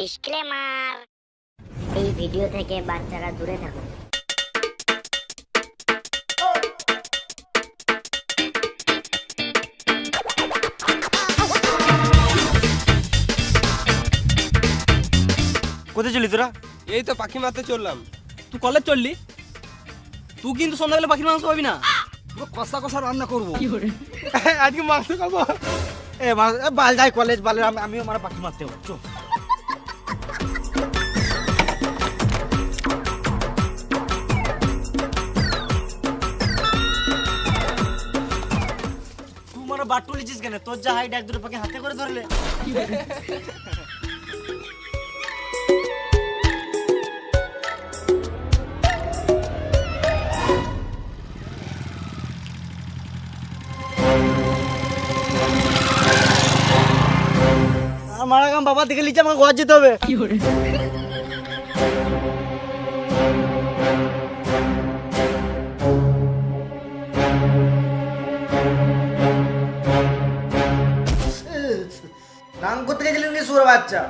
Disclaimer. এই video থেকে বাচ্চারা দূরে থাকুন কোথায় চলি তোরা? এই তো পাখি মারতে চললাম। তুই কলেজ চললি? তুই কিন্তু সন্ধ্যাবেলা পাখির মাংস পাবি না। কষা কষা রান্না করব। আজকে মাংস খাব। এ বাল যাই কলেজ বালে আমি আমিও মানে পাখি মারতে হব চো বাট তুলেছিস কেন? তোর যা হাইট এক দুটো পাখি হাতে করে ধরলে। মারা গাম বাবা দিকে লিচে আমাকে ঘর যেতে হবে। গান গেছিলেন বাচ্চা।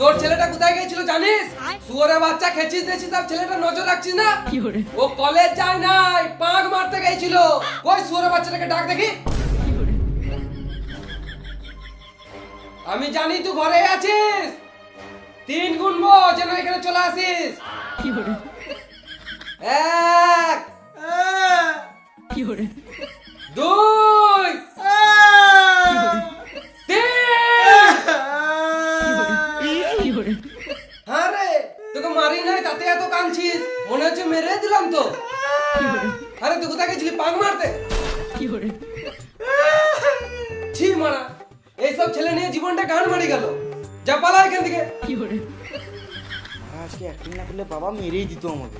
তোর ছেলেটা কোথায় গেছিল জানিস? শুয়ারের বাচ্চা খেছিস দিয়েছিস তার ছেলেটা নজর রাখছিস না? ও কলেজ যায় নাই পাঁক মারতে গেছিল কই শুয়ারের বাচ্চাটাকে ডাক দেখি? আমি জানি তুই ঘরে আছিস। তিন গুণ গুনবো যেন এখানে চলে আসিস। এক। দুই। তিন। হ্যাঁ রে তোকে মারি নাই তাতে এত কাঁদছিস। মনে হচ্ছে মেরে দিলাম তো। আরে তুই কোথায় গেছিলি? পাক মারতে। ছি মারা। এইসব ছেলে নিয়ে জীবনটা গান মারি গেল। যা পালা এখান থেকে। কি করে আজকে অ্যাক্টিং না করলে বাবা মেরেই দিত আমাকে।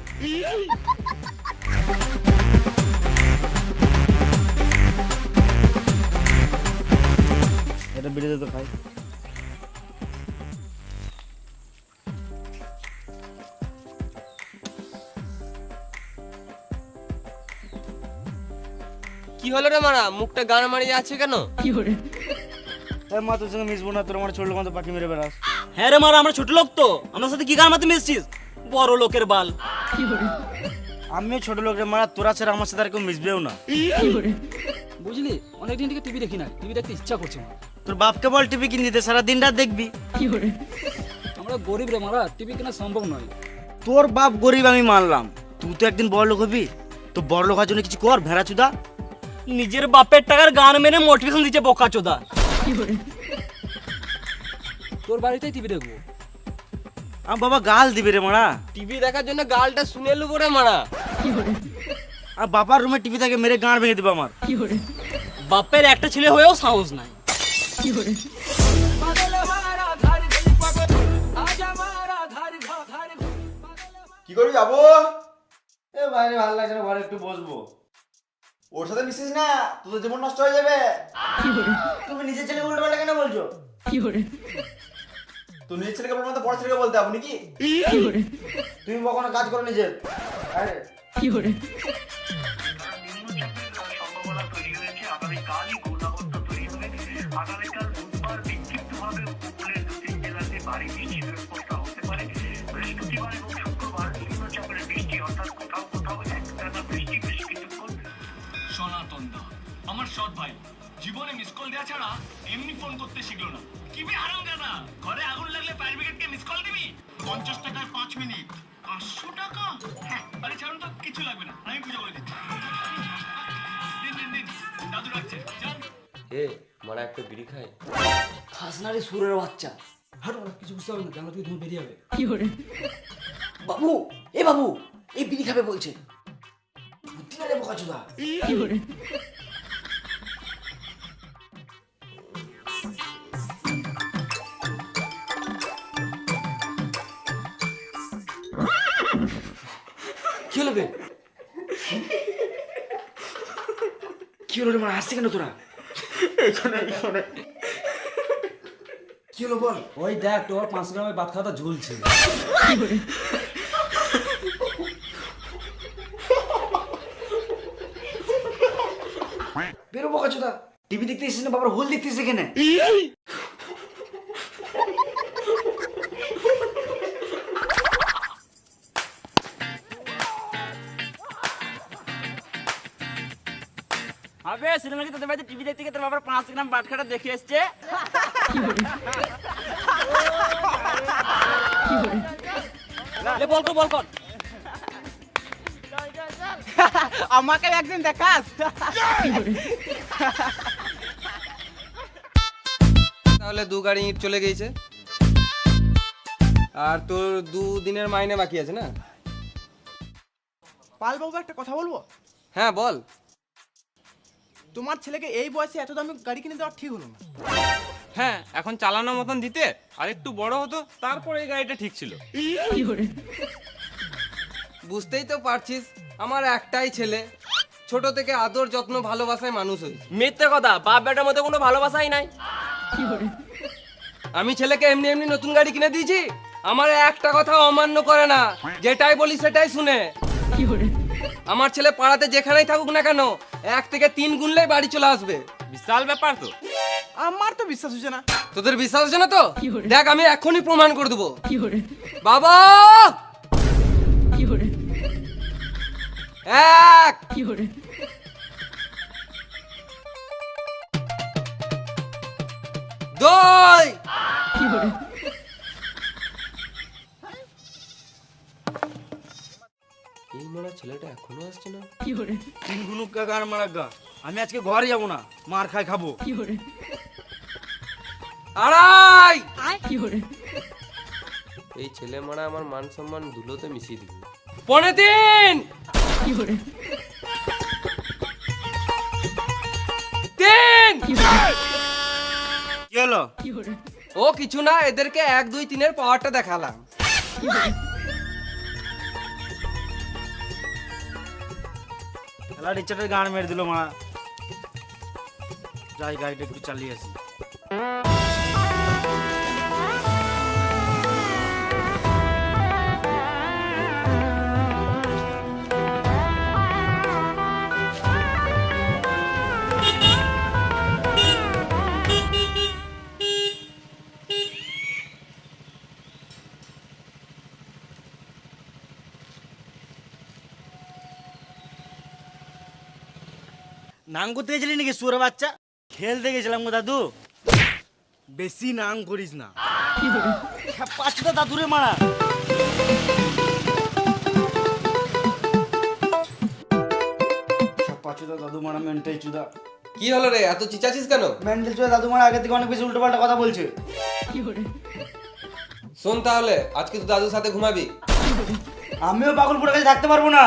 এটা বেড়ে যেত খাই কি হলো রে মারা? মুখটা গান মারিয়ে যাচ্ছে কেন? তাই মা তোর সঙ্গে মিশবো না তোর আমার ছোট মতো পাখি মেরে বেড়াস। হ্যাঁ রে মারা আমরা ছোট লোক তো। আমার সাথে কি গান মারতে মিশছিস? বড় লোকের বাল। আমিও ছোট লোকের মারা তোরা ছাড়া আমার সাথে আর কেউ মিশবেও না। বুঝলি? অনেকদিন থেকে টিভি দেখি না। টিভি দেখতে ইচ্ছা করছে। তোর বাপকে বল টিভি কিনে দিতে সারা দিন রাত দেখবি। আমরা গরিব রে মারা টিভি কেনা সম্ভব নয়। তোর বাপ গরিব আমি মানলাম। তুই তো একদিন বড় লোক হবি। তো বড় লোক হওয়ার জন্য কিছু কর ভেড়া চুদা নিজের বাপের টাকার গান মেনে মোটিভেশন দিচ্ছে বোকা চোদা তোর বাড়িতেই টিভি দেখব। আমার বাবা গাল দিবে রে মারা। টিভি দেখার জন্য গালটা শুনে লুবো রে মারা। আর বাবার রুমে টিভি থাকে মেরে গাঁড় ভেঙে দিবে আমার। বাপের একটা ছেলে হয়েও সাহস নাই। কি করবি যাব এ বাইরে ভালো লাগছে না ঘরে একটু বসবো। ওর সাথে মিশিস না তোদের জীবন নষ্ট হয়ে যাবে। তুমি নিজের ছেলে উল্টো পাল্টা কেন বলছো? তুই নিজের ছেলেকে বলব না বড় ছেলেকে বলতে হবে নাকি? তুমি কখনো কাজ করো নিজের? আরে। সম্ভাবনা সৎ ভাই জীবনে মিস কল দেওয়া ছাড়া এমনি ফোন করতে শিখলো না। কি বে হারাম দাদা? ঘরে আগুন লাগলে ফায়ার ব্রিগেডকে মিস কল দিবি? পঞ্চাশ টাকায় পাঁচ মিনিট পাঁচশো টাকা? হ্যাঁ আরে ছাড়ুন তো কিছু লাগবে না। আমি পুজো করে দিচ্ছি। দিন দিন দিন দাদু রাখছে যান। এ মারা একটা বিড়ি খায়। খাস না রে সুরের বাচ্চা। হাট মারা কিছু বুঝতে হবে না জানলা থেকে তুমি বেরিয়ে যাবে? বাবু এ বাবু এই বিড়ি খাবে বলছে। বুদ্ধি মেরে বোকা চোদা কি হলো মানে আসছে কেন তোরা? কি হলো বল? ওই দেখ তোর পাঁচ গ্রামের বাদ ঝুলছে বেরোবো কাছে টিভি দেখতে এসেছিস না? বাবার হোল দেখতে এসেছে এখানে? আবে সিনেমা কি তোদের বাড়িতে টিভি দেখতে গিয়ে তোর বাবার পাঁচ গ্রাম বাটখাটা দেখে এসছে? এ বল কর বল কর। আমাকে একদিন দেখাস। তাহলে দু গাড়ি ইট চলে গিয়েছে। আর তোর দু দিনের মাইনে বাকি আছে না? পালবাবু একটা কথা বলব? হ্যাঁ বল। তোমার ছেলেকে এই বয়সে এত দামি গাড়ি কিনে দেওয়া ঠিক হলো না। হ্যাঁ এখন চালানোর মতন দিতে আর একটু বড় হতো তারপরে এই গাড়িটা ঠিক ছিল। বুঝতেই তো পারছিস আমার একটাই ছেলে। ছোট থেকে আদর যত্ন ভালোবাসায় মানুষ হয়েছে মিথ্যে কথা বাপ বেটার মধ্যে কোনো ভালোবাসাই নাই। আমি ছেলেকে এমনি এমনি নতুন গাড়ি কিনে দিয়েছি আমার একটা কথা অমান্য করে না যেটাই বলি সেটাই শুনে। আমার ছেলে পাড়াতে যেখানেই থাকুক না কেন এক থেকে তিন গুনলেই বাড়ি চলে আসবে। বিশাল ব্যাপার তো। আমার তো বিশ্বাস হচ্ছে না। তোদের বিশ্বাস হচ্ছে না তো? দেখ আমি এখনই প্রমাণ করে দেবো। বাবা! এক! দুই! ছেলেটা এখনও আসছে না। কি করে? তিন গুনুকা গান মারাগা। আমি আজকে ঘরে যাব না মার খাই খাব। কি করে? আড়াই! কি করে? এই ছেলে মারা আমার মান সম্মান ধুলোতে মিশিয়ে দিবে। পনে তিন কি করে? তিন! কি হলো? ও কিছু না এদেরকে এক দুই তিনের পাওয়ারটা দেখালাম। খেলা রিচার্জের গান মেরে দিল মা যাই গাড়িটা একটু চালিয়ে আসি। নাং করতে গেছিলি নাকি সুরে বাচ্চা? খেলতে গেছিলাম গো দাদু। বেশি নাং করিস না। পাঁচটা দাদুরে মারা। পাঁচটা দাদু মারা মেন্টাল চুদা। কি হলো রে এত চিচাছিস কেন? মেন্টাল চুদা দাদু মারা আগে থেকে অনেক বেশি উল্টো পাল্টা কথা বলছে। শোন তাহলে আজকে তো দাদুর সাথে ঘুমাবি। আমিও পাগলপুরের কাছে থাকতে পারব না।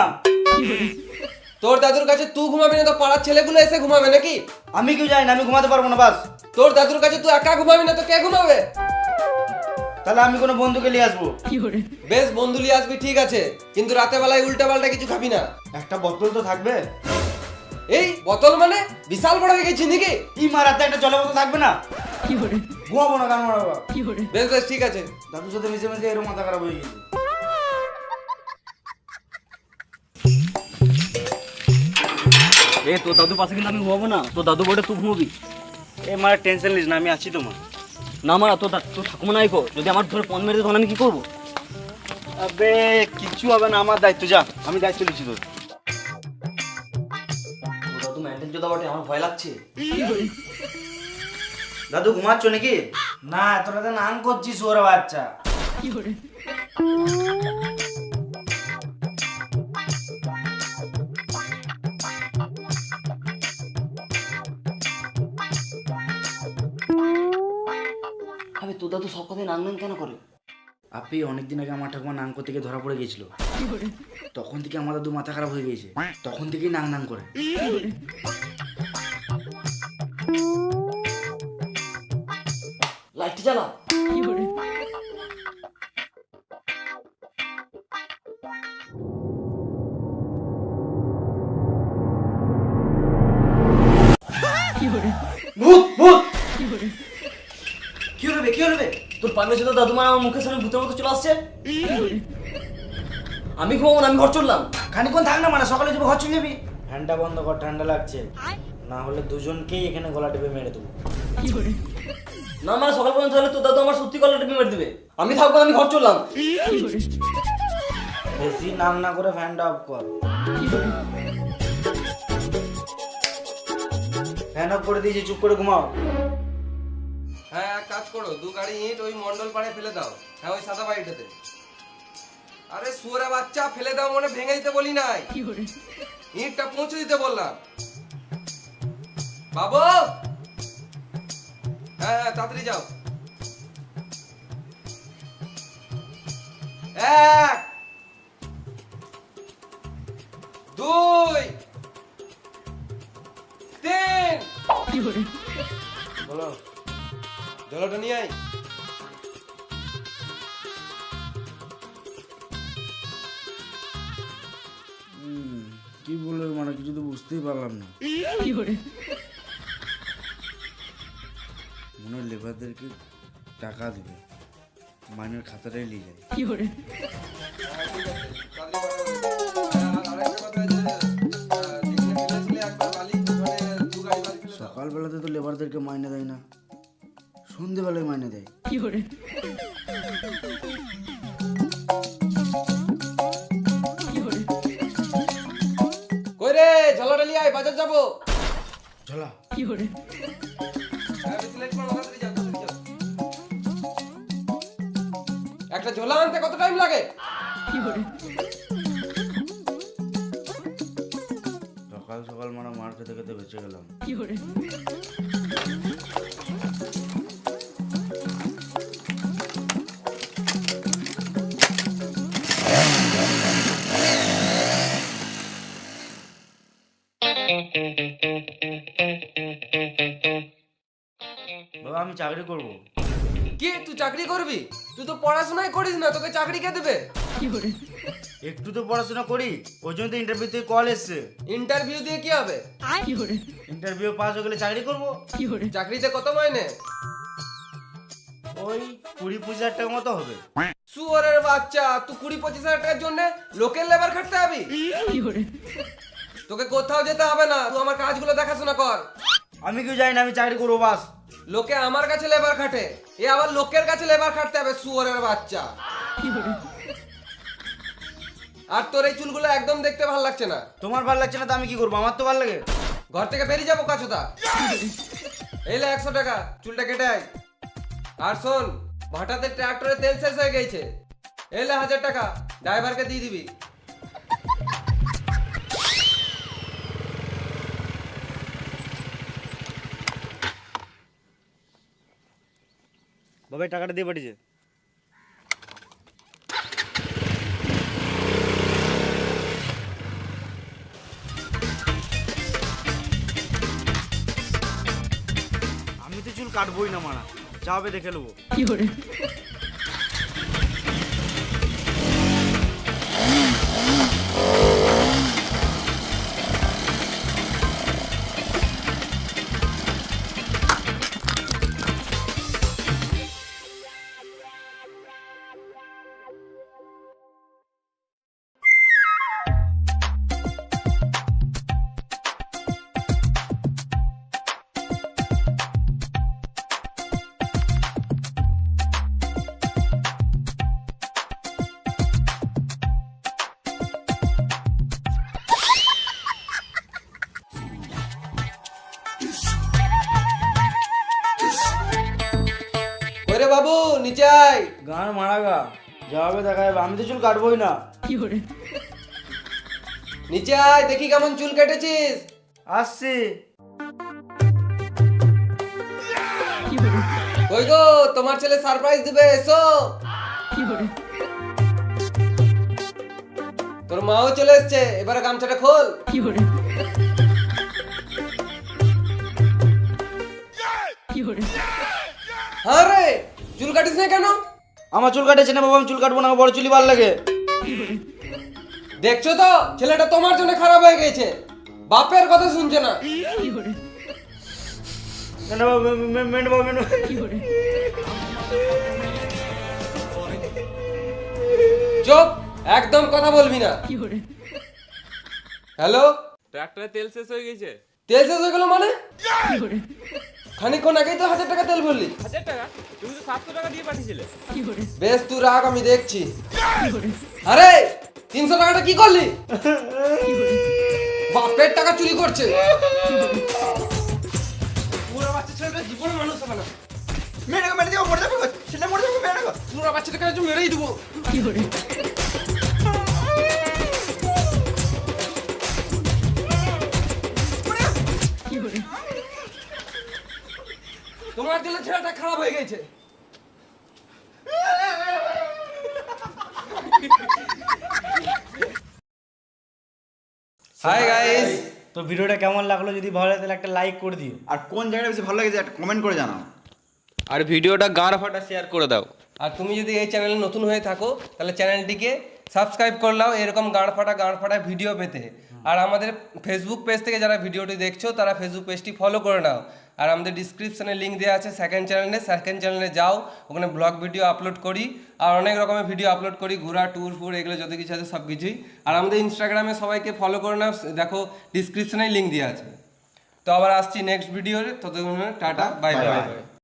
তোর দাদুর কাছে তুই ঘুমাবি না তো পাড়ার ছেলেগুলো এসে ঘুমাবে নাকি? আমি কেউ জানি না আমি ঘুমাতে পারব না বাস। তোর দাদুর কাছে তুই একা ঘুমাবি না তো কে ঘুমাবে? তাহলে আমি কোনো বন্ধুকে নিয়ে আসব। বেশ বন্ধু লিয়ে আসবি ঠিক আছে। কিন্তু রাতে বেলায় উল্টা পাল্টা কিছু খাবি না। একটা বোতল তো থাকবে। এই বোতল মানে? বিশাল বড় হয়ে গেছি নাকি? ই মারাতে একটা জলের বোতল থাকবে না? ঘুমাবো না গান মারাবো বেশ বেশ ঠিক আছে। দাদুর সাথে মিশে মিশে এরকম মাথা খারাপ হয়ে গেছে। এ তো দাদু পাশে কিন্তু আমি ঘুমাবো না। তো দাদু বটে তুই ঘুমবি। এ মারা টেনশন নিস না আমি আছি তো মা না মারা তো তো ঠাকুমা নাই কো। যদি আমার ধরে ফোন মেরে তখন আমি কি করব? আবে কিচ্ছু হবে না আমার দায়িত্ব যা। আমি দায়িত্ব নিচ্ছি তোর। দাদু জোদা বটে আমার ভয় লাগছে। দাদু ঘুমাচ্ছ নাকি? না তোরা তো নান করছিস ওরা বাচ্চা। আবে তোর দাদু সব কথায় নাং নাং কেন করে? আপনি অনেকদিন আগে আমার ঠাকুমা নাং থেকে ধরা পড়ে গেছিল তখন থেকে আমার দাদু মাথা খারাপ হয়ে গিয়েছে। তখন থেকেই নাং নাং করে। লাইটটা জ্বালা পাঙ্গে তো দাদু মা আমার মুখের সামনে ভূতের মতো চলে আসছে। আমি ঘুমাবো না আমি ঘর চললাম। খানিকক্ষণ থাক না মানে সকালে যাব ঘর চলে যাবি। ফ্যানটা বন্ধ কর ঠান্ডা লাগছে। না হলে দুজনকেই এখানে গলা টিপে মেরে দেবো। না মানে সকাল পর্যন্ত হলে তোর দাদু আমার সত্যি কলাটা মেরে দিবে। আমি থাকব আমি ঘর চললাম। বেশি নাম না করে ফ্যানটা অফ কর? ফ্যান অফ করে দিয়েছি চুপ করে ঘুমাও। হ্যাঁ এক কাজ করো দু গাড়ি ইট ওই মন্ডল পাড়ে ফেলে দাও। হ্যাঁ ওই সাদা বাড়িটাতে। আরে সুরে বাচ্চা ফেলে দাও মনে ভেঙে দিতে বলি নাই। ইটটা পৌঁছে দিতে বললাম। বাবু! হ্যাঁ হ্যাঁ তাড়াতাড়ি যাও। এক দুই তিন। বলো। জলটা নিয়ে আয়। কি বলল মানে কিছু তো বুঝতেই পারলাম না। কি করে? মনে হয় লেবারদেরকে টাকা দেবে। মাইনের খাতাটাই নিয়ে যায় সকালবেলাতে তো লেবারদেরকে মাইনে দেয় না। সন্ধেবেলায় মাইনে দেয়। কই রে? আয় বাজার যাব। ঝোলা। late করো। একটা ঝোলা আনতে কত টাইম লাগে? সকাল সকাল মানে মার খেতে খেতে বেঁচে গেলাম। বাবা আমি করব। কি? তুই চাকরি করবি? তুই তো পড়াশোনাই করিস না তোকে চাকরি কে দেবে? একটু তো পড়াশোনা করি ওই জন্য তো ইন্টারভিউ থেকে কল এসছে। ইন্টারভিউ দিয়ে কি হবে? ইন্টারভিউ পাস হয়ে গেলে চাকরি করব। চাকরিতে কত মাইনে? ওই কুড়ি পঁচিশ হাজার টাকা মতো হবে। সুয়ারের বাচ্চা তুই কুড়ি পঁচিশ হাজার টাকার জন্য লোকের লেবার খাটতে হবি তোকে কোথাও যেতে হবে না তুই আমার কাজগুলো দেখাশোনা কর। আমি কেউ জানি না আমি চাকরি করব বাস। লোকে আমার কাছে লেবার খাটে এ আবার লোকের কাছে লেবার খাটতে হবে সুয়ারের বাচ্চা। আর তোর এই চুলগুলো একদম দেখতে ভালো লাগছে না। তোমার ভালো লাগছে না তো আমি কি করব? আমার তো ভালো লাগে। ঘর থেকে বেরিয়ে যাব কাছুদা এলে একশো টাকা চুলটা কেটে আয়। আর শোন ভাটাতে ট্রাক্টরে তেল শেষ হয়ে গেছে। এলে হাজার টাকা ড্রাইভারকে দিয়ে দিবি। এই টাকাটা দিয়ে পাঠিয়েছে আমি তো চুল কাটবোই না, মারা। যা হবে দেখে নেব। ওরে নিচে আয় গান মারা গা। দেখা যাবে আমি তো চুল কাটবোই না। নিচে আয় দেখি কেমন চুল কেটেছিস। আসছি। কই গো তোমার ছেলে সারপ্রাইজ দিবে এসো। তোর মাও চলে এসছে এবারে গামছাটা খোল। হ্যাঁ রে কাটিস না কেন? আমার চুল কাটেছে না বাবা আমি চুল কাটবো না আমার বড় চুলি ভালো লাগে। দেখছ তো? ছেলেটা তোমার জন্য খারাপ হয়ে গেছে। বাপের কথা শুনছে না। চুপ একদম কথা বলবি না। হ্যালো? ট্রাক্টরে তেল শেষ হয়ে গেছে। তেল শেষ হয়ে গেল মানে? খানিকক্ষণ আগেই তো হাজার টাকা তেল ভরলি। হাজার টাকা? তুমি তো সাতশো টাকা দিয়ে পাঠিয়েছিলে। বেশ তুই রাখ আমি দেখছি। আরে তিনশো টাকাটা কি করলি? বাপের টাকা চুরি করছে। পুরো বাচ্চা ছেলেটা জীবনে মানুষ হবে না। মেরে মেরে দিও মরে যাবে ছেলে মরে যাবে মেরে পুরো বাচ্চাটাকে মেরেই দেবো। তোমার জন্য ছেলেটা খারাপ হয়ে গেছে। হাই গাইস তো ভিডিওটা কেমন লাগল যদি ভালো লাগে তাহলে একটা লাইক করে দিও। আর কোন জায়গাটা বেশি ভালো লেগেছে একটা কমেন্ট করে জানাও। আর ভিডিওটা গাঁড় ফাটা শেয়ার করে দাও। আর তুমি যদি এই চ্যানেলে নতুন হয়ে থাকো তাহলে চ্যানেলটিকে সাবস্ক্রাইব করে নাও এরকম গাঁড় ফাটা গাঁড় ফাটা ভিডিও পেতে। আর আমাদের ফেসবুক পেজ থেকে যারা ভিডিওটি দেখছ তারা ফেসবুক পেজটি ফলো করে নাও। আর আমাদের ডিসক্রিপশানে লিঙ্ক দেওয়া আছে সেকেন্ড চ্যানেলে সেকেন্ড চ্যানেলে যাও, ওখানে ব্লগ ভিডিও আপলোড করি আর অনেক রকমের ভিডিও আপলোড করি, ঘোরা ট্যুর ফুর, এগুলো যত কিছু আছে সব কিছুই। আর আমাদের ইনস্টাগ্রামে সবাইকে ফলো করে নাও, দেখো ডিসক্রিপশানেই লিঙ্ক দেওয়া আছে। তো আবার আসছি নেক্সট ভিডিওর ততক্ষণ টাটা বাই বাই